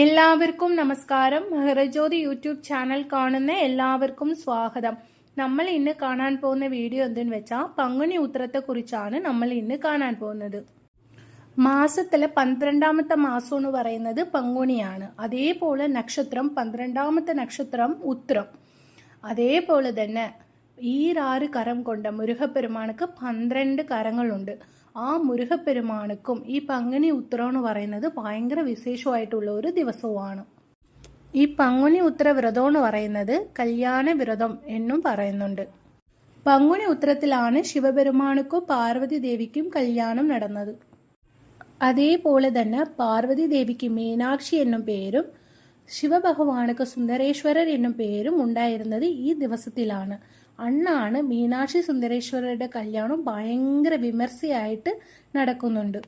എല്ലാവർക്കും നമസ്കാരം. മഹറജ്യോതി YouTube channel കാണുന്ന എല്ലാവർക്കും സ്വാഗതം. നമ്മൾ ഇന്ന് കാണാൻ പോകുന്ന വീഡിയോ എന്തെന്ന് വെച്ചാൽ പങ്കുണി ഉത്തരത്തെ കുറിച്ചാണ് നമ്മൾ ഇന്ന് കാണാൻ പോകുന്നത്. മാസത്തിലെ പന്ത്രണ്ടാമത്തെ മാസം എന്ന് പറയുന്നത് പങ്കുണിയാണ് അതേപോലെ നക്ഷത്രം പന്ത്രണ്ടാമത്തെ നക്ഷത്രം ഉത്തരം അതേപോലെ തന്നെ ഈരാറ് കരം കൊണ്ട മുരുകപ്പെരുമാണക്ക് പന്ത്രണ്ട് കരങ്ങളുണ്ട്. ആ മുരുകപ്പെരുമാണുക്കും ഈ പங்குനി ഉത്തരം എന്ന് പറയുന്നത് ഭയങ്കര വിശേഷമായിട്ടുള്ള ഒരു ദിവസവുമാണ്. ഈ പങ്കുനി ഉത്തര വ്രതം എന്ന് പറയുന്നത് കല്യാണ വ്രതം എന്നും പറയുന്നുണ്ട്. പങ്കുനി ഉത്തരത്തിലാണ് ശിവപെരുമാണുക്കും പാർവതി ദേവിക്കും കല്യാണം നടന്നത്. അതേപോലെ തന്നെ പാർവതി ദേവിക്ക് മീനാക്ഷി എന്നും പേരും ശിവഭഗവാനുക്ക് സുന്ദരേശ്വരർ എന്നും പേരും ഉണ്ടായിരുന്നത് ഈ ദിവസത്തിലാണ്. അണ്ണാണ് മീനാക്ഷി സുന്ദരേശ്വരരുടെ കല്യാണം ഭയങ്കര വിമർശയായിട്ട് നടക്കുന്നുണ്ട്.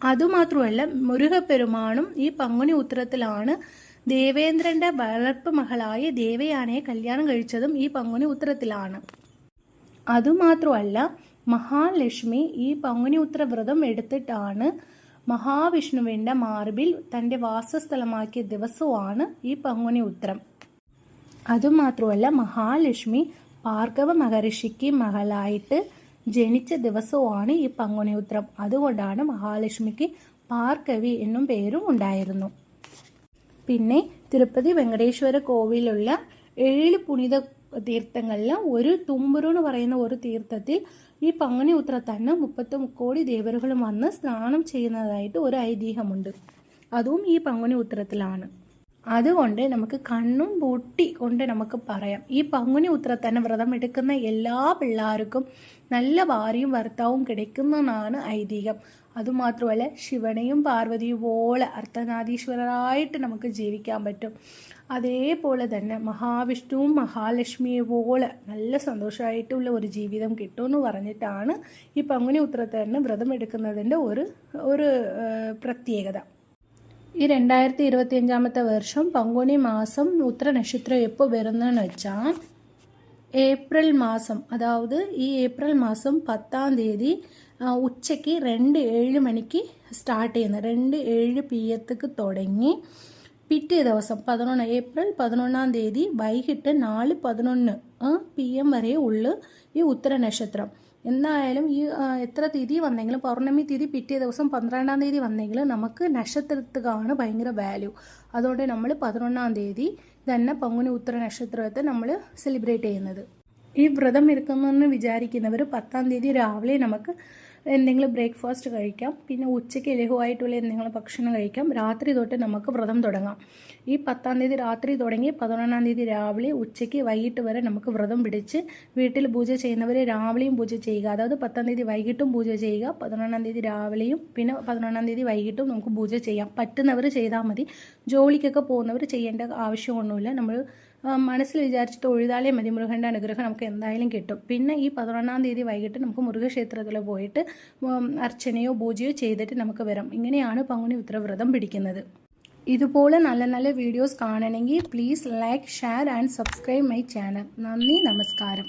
അതുമാത്രമല്ല മുരുകപ്പെരുമാണും ഈ പങ്കുണി ഉത്തരത്തിലാണ് ദേവേന്ദ്രന്റെ വളർപ്പ് മകളായ ദേവയാനയെ കല്യാണം കഴിച്ചതും ഈ പങ്കുണി ഉത്തരത്തിലാണ് അതുമാത്രമല്ല മഹാലക്ഷ്മി ഈ പങ്കുണി ഉത്തര വ്രതം എടുത്തിട്ടാണ് മഹാവിഷ്ണുവിന്റെ മാർബിൽ തന്റെ വാസസ്ഥലമാക്കിയ ദിവസവുമാണ് ഈ പങ്കുനി ഉത്രം. അതുമാത്രമല്ല മഹാലക്ഷ്മി ഭാർഗവ മഹർഷിക്ക് മകളായിട്ട് ജനിച്ച ദിവസവുമാണ് ഈ പങ്കുനി ഉത്രം. അതുകൊണ്ടാണ് മഹാലക്ഷ്മിക്ക് പാർക്കവി എന്നും പേരും ഉണ്ടായിരുന്നു. പിന്നെ തിരുപ്പതി വെങ്കടേശ്വര കോവിലുള്ള ഏഴ് പുണിത തീർത്ഥങ്ങളിൽ ഒരു തുമ്പുരു എന്ന് പറയുന്ന ഒരു തീർത്ഥത്തിൽ ഈ പങ്ങനെ ഉത്രത്തന്നെ മുപ്പത്തി കോടി ദേവരുകളും വന്ന് സ്നാനം ചെയ്യുന്നതായിട്ട് ഒരു ഐതിഹ്യമുണ്ട്. അതും ഈ പങ്ങനെ ഉത്തരത്തിലാണ് അതുകൊണ്ട് നമുക്ക് കണ്ണും പൂട്ടി കൊണ്ട് നമുക്ക് പറയാം. ഈ പങ്കുനി ഉത്രത്തന വ്രതം എടുക്കുന്ന എല്ലാ പിള്ളേർക്കും നല്ല ഭാര്യയും ഭർത്താവും കിടക്കുന്നതാണ് ഐതിഹ്യം. അതുമാത്രമല്ല ശിവനെയും പാർവതിയും പോലെ അർത്ഥനാഥീശ്വരായിട്ട് നമുക്ക് ജീവിക്കാൻ പറ്റും. അതേപോലെ തന്നെ മഹാവിഷ്ണുവും മഹാലക്ഷ്മിയെ പോലെ നല്ല സന്തോഷമായിട്ടുള്ള ഒരു ജീവിതം കിട്ടുമെന്ന് പറഞ്ഞിട്ടാണ് ഈ പങ്കുനി ഉത്രത്തന്നെ വ്രതം എടുക്കുന്നതിന്റെ ഒരു ഒരു പ്രത്യേകത. ഈ രണ്ടായിരത്തി ഇരുപത്തി അഞ്ചാമത്തെ വർഷം പങ്കുണി മാസം ഉത്തര നക്ഷത്രം എപ്പോൾ വരുന്നതെന്ന് വെച്ചാൽ ഏപ്രിൽ മാസം അതായത് ഈ ഏപ്രിൽ മാസം പത്താം തീയതി ഉച്ചയ്ക്ക് രണ്ട് ഏഴ് മണിക്ക് സ്റ്റാർട്ട് ചെയ്യുന്നത് രണ്ട് ഏഴ് പി എത്തക്ക് തുടങ്ങി പിറ്റേ ദിവസം പതിനൊന്ന് ഏപ്രിൽ പതിനൊന്നാം തീയതി വൈകിട്ട് നാല് പതിനൊന്ന് പി എം വരെ ഉള്ളു ഈ ഉത്തര നക്ഷത്രം എന്തായാലും ഈ എത്ര തിഥി വന്നെങ്കിലും പൗർണമി തിഥി പിറ്റേ ദിവസം പന്ത്രണ്ടാം തീയതി വന്നെങ്കിലും നമുക്ക് നക്ഷത്രത്തുകാണ് ഭയങ്കര വാല്യൂ അതുകൊണ്ട് നമ്മൾ പതിനൊന്നാം തീയതി തന്നെ പങ്കുനി ഉത്തര നക്ഷത്രത്തെ നമ്മൾ സെലിബ്രേറ്റ് ചെയ്യുന്നത്. ഈ വ്രതം എടുക്കുന്നതെന്ന് വിചാരിക്കുന്നവർ പത്താം തീയതി രാവിലെ നമുക്ക് എന്തെങ്കിലും ബ്രേക്ക്ഫാസ്റ്റ് കഴിക്കാം. പിന്നെ ഉച്ചയ്ക്ക് ലഘുവായിട്ടുള്ള എന്തെങ്കിലും ഭക്ഷണം കഴിക്കാം. രാത്രി തൊട്ട് നമുക്ക് വ്രതം തുടങ്ങാം. ഈ പത്താം തീയതി രാത്രി തുടങ്ങി പതിനൊന്നാം തീയതി രാവിലെ ഉച്ചയ്ക്ക് വൈകിട്ട് വരെ നമുക്ക് വ്രതം പിടിച്ച് വീട്ടിൽ പൂജ ചെയ്യുന്നവർ രാവിലെയും പൂജ ചെയ്യുക. അതായത് പത്താം തീയതി വൈകിട്ടും പൂജ ചെയ്യുക. പതിനൊന്നാം തീയതി രാവിലെയും പിന്നെ പതിനൊന്നാം തീയതി വൈകിട്ടും നമുക്ക് പൂജ ചെയ്യാം. പറ്റുന്നവർ ചെയ്താൽ മതി. ജോലിക്കൊക്കെ പോകുന്നവർ ചെയ്യേണ്ട ആവശ്യമൊന്നുമില്ല. നമ്മൾ മനസ്സിൽ വിചാരിച്ചിട്ട് ഒഴുതാലേ മതി. മുരുകന്റെ അനുഗ്രഹം നമുക്ക് എന്തായാലും കിട്ടും. പിന്നെ ഈ പതിനൊന്നാം തീയതി വൈകിട്ട് നമുക്ക് മുരുകക്ഷേത്രത്തിൽ പോയിട്ട് അർച്ചനയോ പൂജയോ ചെയ്തിട്ട് നമുക്ക് വരാം. ഇങ്ങനെയാണ് പങ്കുണി ഉത്തരവ്രതം പിടിക്കുന്നത്. ഇതുപോലെ നല്ല നല്ല വീഡിയോസ് കാണണമെങ്കിൽ please like share and subscribe my channel നന്ദി നമസ്കാരം.